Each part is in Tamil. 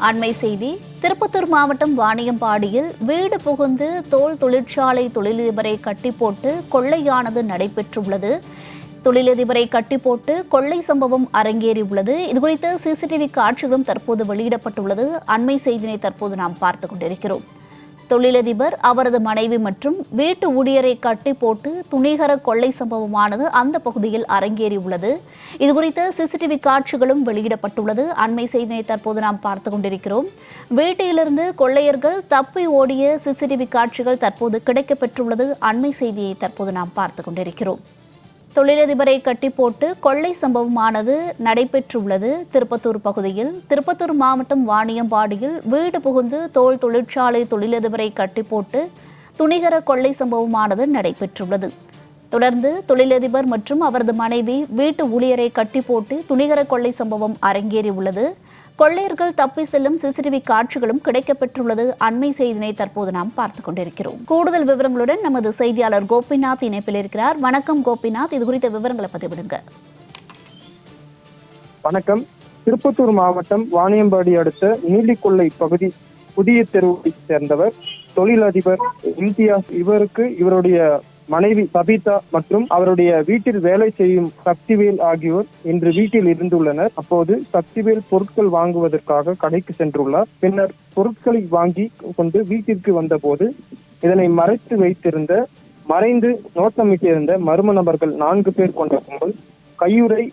அண்மை செய்தி திருப்பத்தூர் மாவட்டம் வாணியம்பாடியில் வீடு புகுந்து தோல் தொழிற்சாலை தொழிலதிபரை கட்டி போட்டு கொள்ளையானது நடைபெற்றுள்ளது. தொழிலதிபரை கட்டி போட்டு கொள்ளை சம்பவம் அரங்கேறியுள்ளது. இதுகுறித்த சிசிடிவி காட்சிகளும் தற்போது வெளியிடப்பட்டுள்ளது. அண்மை செய்தினை தற்போது நாம் பார்த்துக் கொண்டிருக்கிறோம். தொழிலதிபர் அவரது மனைவி மற்றும் வீட்டு ஊழியரை கட்டி போட்டு துணிகர கொள்ளை சம்பவமானது அந்த பகுதியில் அரங்கேறியுள்ளது. இதுகுறித்த சிசிடிவி காட்சிகளும் வெளியிடப்பட்டுள்ளது. அண்மை செய்தியை தற்போது நாம் பார்த்து கொண்டிருக்கிறோம். வீட்டிலிருந்து கொள்ளையர்கள் தப்பி ஓடிய சிசிடிவி காட்சிகள் தற்போது கிடைக்கப்பெற்றுள்ளது. அண்மை செய்தியை தற்போது நாம் பார்த்து கொண்டிருக்கிறோம். தொழிலதிபரை கட்டி போட்டு கொள்ளை சம்பவமானது நடைபெற்றுள்ளது திருப்பத்தூர் பகுதியில். திருப்பத்தூர் மாவட்டம் வாணியம்பாடியில் வீடு புகுந்து தோல் தொழிற்சாலை தொழிலதிபரை கட்டி போட்டு துணிகர கொள்ளை சம்பவமானது நடைபெற்றுள்ளது. தொடர்ந்து தொழிலதிபர் மற்றும் அவரது மனைவி வீட்டு ஊழியரை கட்டி போட்டு துணிகர கொள்ளை சம்பவம் அரங்கேறியுள்ளது. கொள்ளையர்கள் தப்பி செல்லும் சிசிடிவி காட்சிகளும் கிடைக்கப்பெற்றுள்ளது. அண்மை செய்தினை தற்போது நாம் பார்த்துக் கொண்டிருக்கிறோம். கூடுதல் விவரங்களுடன் நமது செய்தியாளர் கோபிநாத் இணைப்பில் இருக்கிறார். வணக்கம் கோபிநாத். இது குறித்த விவரங்களை பதிவிடுங்க. வணக்கம். திருப்பத்தூர் மாவட்டம் வாணியம்பாடி அடுத்த நீலிக்கொள்ளை பகுதி புதிய தெருவை சேர்ந்தவர் தொழிலதிபர் இம்தியாஸ். இவருக்கு இவருடைய மனைவி சபிதா மற்றும் அவருடைய வீட்டில் வேலை செய்யும் சக்திவேல் ஆகியோர் இன்று வீட்டில் இருந்துள்ளனர். அப்போது சக்திவேல் பொருட்கள் வாங்குவதற்காக கடைக்கு சென்றுள்ளார். பின்னர் பொருட்களை வாங்கி கொண்டு வீட்டிற்கு வந்தபோது இதனை மறைத்து வைத்திருந்த மறைந்து நோட்டமிட்டிருந்த மர்ம நபர்கள் நான்கு பேர் கொண்ட கும்பல் கையுறை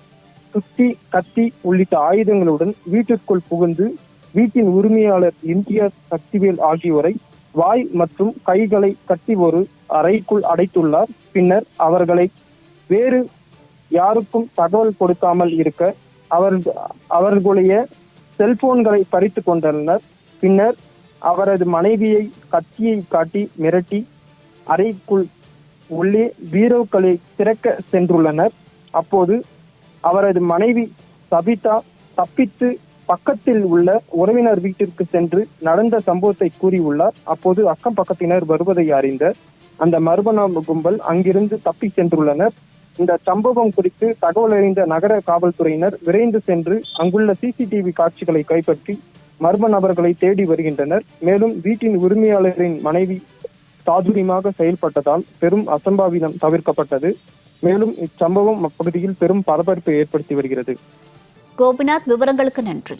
சுத்தி கத்தி உள்ளிட்ட ஆயுதங்களுடன் வீட்டிற்குள் புகுந்து வீட்டின் உரிமையாளர் இந்தியா சக்திவேல் ஆகியோரை வாய் மற்றும் கைகளை கட்டி ஒரு அறைக்குள் அடைத்துள்ளார். பின்னர் அவர்களை வேறு யாருக்கும் தகவல் கொடுக்காமல் இருக்க அவர் அவர்களுடைய செல்போன்களை பறித்து கொண்டனர். பின்னர் அவரது மனைவியை கத்தியை காட்டி மிரட்டி அறைக்குள் உள்ளே பீரோக்களை திறக்க சென்றுள்ளனர். அப்போது அவரது மனைவி சபிதா தப்பித்து பக்கத்தில் உள்ள உறவினர் வீட்டிற்கு சென்று நடந்த சம்பவத்தை கூறியுள்ளார். அப்போது அக்கம் பக்கத்தினர் வருவதை அறிந்த அந்த மர்ம கும்பல் அங்கிருந்து தப்பி சென்றுள்ளனர். இந்த சம்பவம் குறித்து தகவல் அறிந்த நகர காவல்துறையினர் விரைந்து சென்று அங்குள்ள சிசிடிவி காட்சிகளை கைப்பற்றி மர்ம நபர்களை தேடி வருகின்றனர். மேலும் வீட்டின் உரிமையாளரின் மனைவி சாதுரியமாக செயல்பட்டதால் பெரும் அசம்பாவிதம் தவிர்க்கப்பட்டது. மேலும் இச்சம்பவம் அப்பகுதியில் பெரும் பரபரப்பை ஏற்படுத்தி வருகிறது. கோபிநாத் விவரங்களுக்கு நன்றி.